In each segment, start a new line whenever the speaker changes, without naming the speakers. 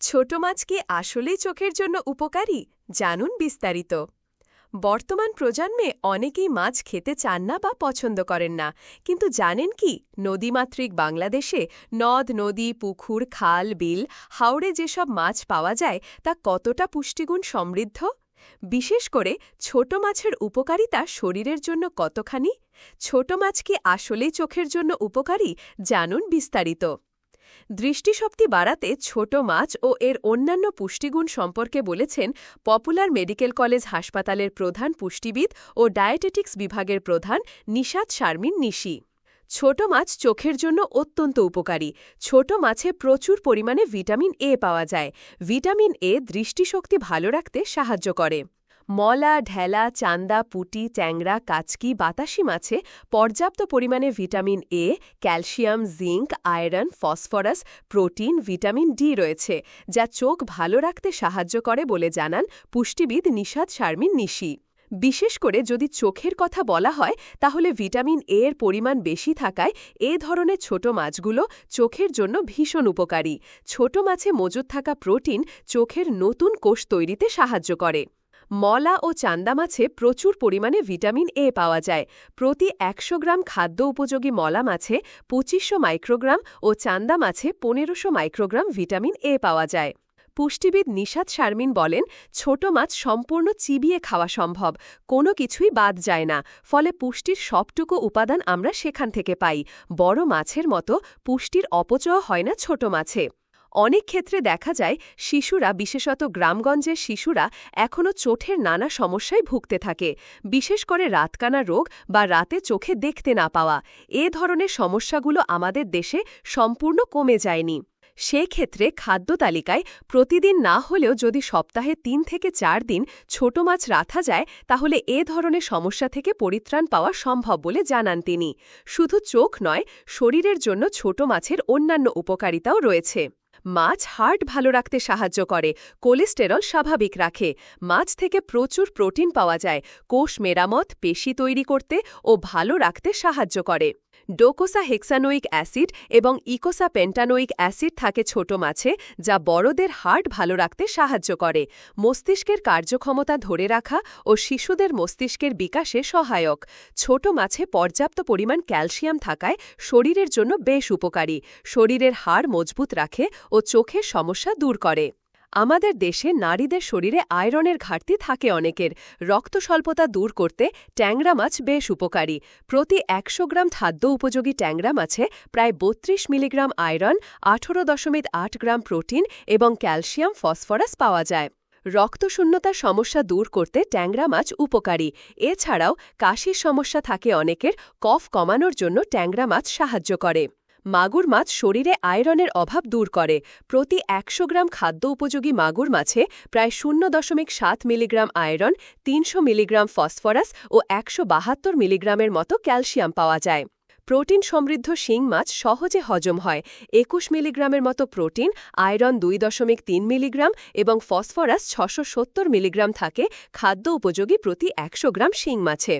ছোট মাছ কি আসলেই চোখের জন্য উপকারী? জানুন বিস্তারিত। বর্তমান প্রজন্মে অনেকেই মাছ খেতে চান না বা পছন্দ করেন না। কিন্তু জানেন কি? নদীমাতৃক বাংলাদেশে নদ, নদী, পুকুর, খাল, বিল হাওড়ে যেসব মাছ পাওয়া যায়, তা কতটা পুষ্টিগুণ সমৃদ্ধ? বিশেষ করে ছোট মাছের উপকারিতা শরীরের জন্য কতখানি? ছোট মাছ কি আসলেই চোখের জন্য উপকারী? জানুন বিস্তারিত। দৃষ্টিশক্তি বাড়াতে ছোট মাছ ও এর অন্যান্য পুষ্টিগুণ সম্পর্কে বলেছেন পপুলার মেডিকেল কলেজ হাসপাতালের প্রধান পুষ্টিবিদ ও ডায়েটেটিক্স বিভাগের প্রধান নিশাদ শারমিন নিশি। ছোট মাছ চোখের জন্য অত্যন্ত উপকারী। ছোট মাছে প্রচুর পরিমাণে ভিটামিন এ পাওয়া যায়। ভিটামিন এ দৃষ্টিশক্তি ভালো রাখতে সাহায্য করে। মলা, ঢেলা, চান্দা, পুটি, ট্যাংরা, কাচকি, বাতাসি মাছে পর্যাপ্ত পরিমাণে vitamin A, calcium, zinc, iron, phosphorus, protein, vitamin D রয়েছে, যা চোখ ভালো রাখতে সাহায্য করে বলে জানান পুষ্টিবিদ নিষাদ শারমিন নিশি। বিশেষ করে যদি চোখের কথা বলা হয়, তাহলে ভিটামিন এ এর পরিমাণ বেশি থাকায় এ ধরনের ছোট মাছগুলো চোখের জন্য ভীষণ উপকারী। ছোট মাছে মজুদ থাকা প্রোটিন চোখের নতুন কোষ তৈরিতে সাহায্য করে। মলা ও চান্দা মাছে প্রচুর পরিমাণে ভিটামিন এ পাওয়া যায়। প্রতি একশো গ্রাম খাদ্য উপযোগী মলা মাছে পঁচিশশো মাইক্রোগ্রাম ও চান্দা মাছে পনেরোশো মাইক্রোগ্রাম ভিটামিন এ পাওয়া যায়। পুষ্টিবিদ নিশাদ শারমিন বলেন, ছোট মাছ সম্পূর্ণ চিবিয়ে খাওয়া সম্ভব, কোনো কিছুই বাদ যায় না, ফলে পুষ্টির সবটুকু উপাদান আমরা সেখান থেকে পাই। বড় মাছের মতো পুষ্টির অপচয় হয় না ছোট মাছে। অনেক ক্ষেত্রে দেখা যায় শিশুরা, বিশেষত গ্রামগঞ্জের শিশুরা এখনও চোখের নানা সমস্যায় ভুগতে থাকে। বিশেষ করে রাতকানা রোগ বা রাতে চোখে দেখতে না পাওয়া। এ ধরনের সমস্যাগুলো আমাদের দেশে সম্পূর্ণ কমে যায়নি। সেক্ষেত্রে খাদ্য তালিকায় প্রতিদিন না হলেও যদি সপ্তাহে তিন থেকে চার দিন ছোট মাছ রাখা যায়, তাহলে এ ধরনের সমস্যা থেকে পরিত্রাণ পাওয়া সম্ভব বলে জানান তিনি। শুধু চোখ নয়, শরীরের জন্য ছোট মাছের অন্যান্য উপকারিতাও রয়েছে। মাছ হার্ট ভালো রাখতে সাহায্য করে, কোলেস্টেরল স্বাভাবিক রাখে, মাছ থেকে প্রচুর প্রোটিন পাওয়া যায়, কোষ মেরামত, পেশি তৈরি করতে ও ভালো রাখতে সাহায্য করে। ডোকোসা হেক্সানোইক অ্যাসিড এবং ইকোসা পেন্টানোইক অ্যাসিড থাকে ছোট মাছে, যা বড়দের হার্ট ভালো রাখতে সাহায্য করে। মস্তিষ্কের কার্যক্ষমতা ধরে রাখা ও শিশুদের মস্তিষ্কের বিকাশে সহায়ক। ছোট মাছে পর্যাপ্ত পরিমাণ ক্যালসিয়াম থাকায় শরীরের জন্য বেশ উপকারী। শরীরের হাড় মজবুত রাখে ও চোখের সমস্যা দূর করে। আমাদের দেশে নারীদের শরীরে আয়রনের ঘাটতি থাকে অনেকের। রক্ত স্বল্পতা দূর করতে ট্যাংরা মাছ বেশ উপকারী। প্রতি একশো গ্রাম খাদ্য উপযোগী ট্যাংরা মাছে প্রায় বত্রিশ মিলিগ্রাম আয়রন, আঠারো দশমিক আট গ্রাম প্রোটিন এবং ক্যালসিয়াম, ফসফরাস পাওয়া যায়। রক্তশূন্যতার সমস্যা দূর করতে ট্যাংরা মাছ উপকারী। এছাড়াও কাশির সমস্যা থাকে অনেকের, কফ কমানোর জন্য ট্যাংরা মাছ সাহায্য করে। মাগুর মাছ শরীরে আয়রনের অভাব দূর করে। প্রতি একশো গ্রাম খাদ্য উপযোগী মাগুর মাছে প্রায় শূন্য দশমিক সাত মিলিগ্রাম আয়রন, তিনশো মিলিগ্রাম ফসফরাস ও একশো বাহাত্তর মিলিগ্রামের মতো ক্যালসিয়াম পাওয়া যায়। প্রোটিন সমৃদ্ধ শিং মাছ সহজে হজম হয়। একুশ মিলিগ্রামের মতো প্রোটিন, আয়রন দুই দশমিক তিন মিলিগ্রাম এবং ফসফরাস ছশো মিলিগ্রাম থাকে খাদ্য উপযোগী প্রতি একশো গ্রাম শিং মাছে।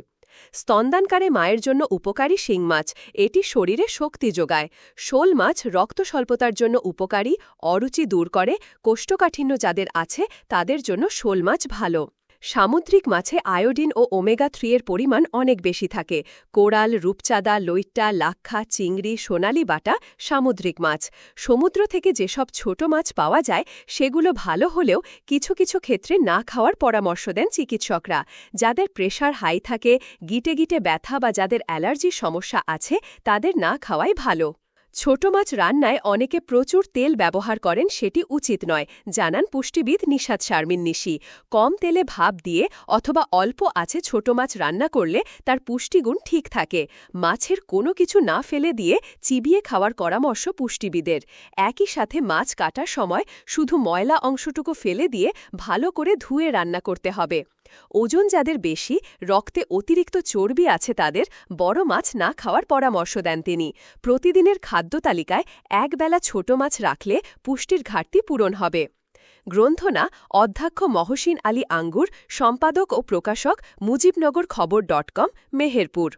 স্তনদানকারে মায়ের জন্য উপকারী শিং মাছ। এটি শরীরে শক্তি যোগায়। শোল মাছ রক্ত স্বল্পতার জন্য উপকারী, অরুচি দূর করে, কোষ্ঠকাঠিন্য যাদের আছে, তাদের জন্য শোল মাছ ভালো। সামুদ্রিক মাছে আয়োডিন ও ওমেগা থ্রি এর পরিমাণ অনেক বেশি থাকে। কোরাল, রূপচাঁদা, লইট্টা, লাক্ষা, চিংড়ি, সোনালি বাটা সামুদ্রিক মাছ। সমুদ্র থেকে যেসব ছোট মাছ পাওয়া যায়, সেগুলো ভালো হলেও কিছু কিছু ক্ষেত্রে না খাওয়ার পরামর্শ দেন চিকিৎসকরা। যাদের প্রেশার হাই থাকে, গিটে গিটে ব্যথা বা যাদের অ্যালার্জির সমস্যা আছে, তাদের না খাওয়াই ভালো। ছোট মাছ রান্নায় অনেকে প্রচুর তেল ব্যবহার করেন সেটি উচিত নয়, জানান পুষ্টিবিদ নিষাদ শারমিন নিশি। কম তেলে ভাব দিয়ে অথবা অল্প আছে ছোট মাছ রান্না করলে তার পুষ্টিগুণ ঠিক থাকে। মাছের কোনো কিছু না ফেলে দিয়ে চিবিয়ে খাওয়ার পরামর্শ পুষ্টিবিদের। একই সাথে মাছ কাটার সময় শুধু ময়লা অংশটুকু ফেলে দিয়ে ভালো করে ধুয়ে রান্না করতে হবে। ওজন যাদের বেশি, রক্তে অতিরিক্ত চর্বি আছে তাদের বড় মাছ না খাওয়ার পরামর্শ দেন তিনি। প্রতিদিনের খাদ্য তালিকায় একবেলা ছোট মাছ রাখলে পুষ্টির ঘাটতি পূরণ হবে। গ্রন্থনা অধ্যক্ষ মহসিন আলী আঙ্গুর, সম্পাদক ও প্রকাশক মুজিবনগর খবর ডট কম, মেহেরপুর।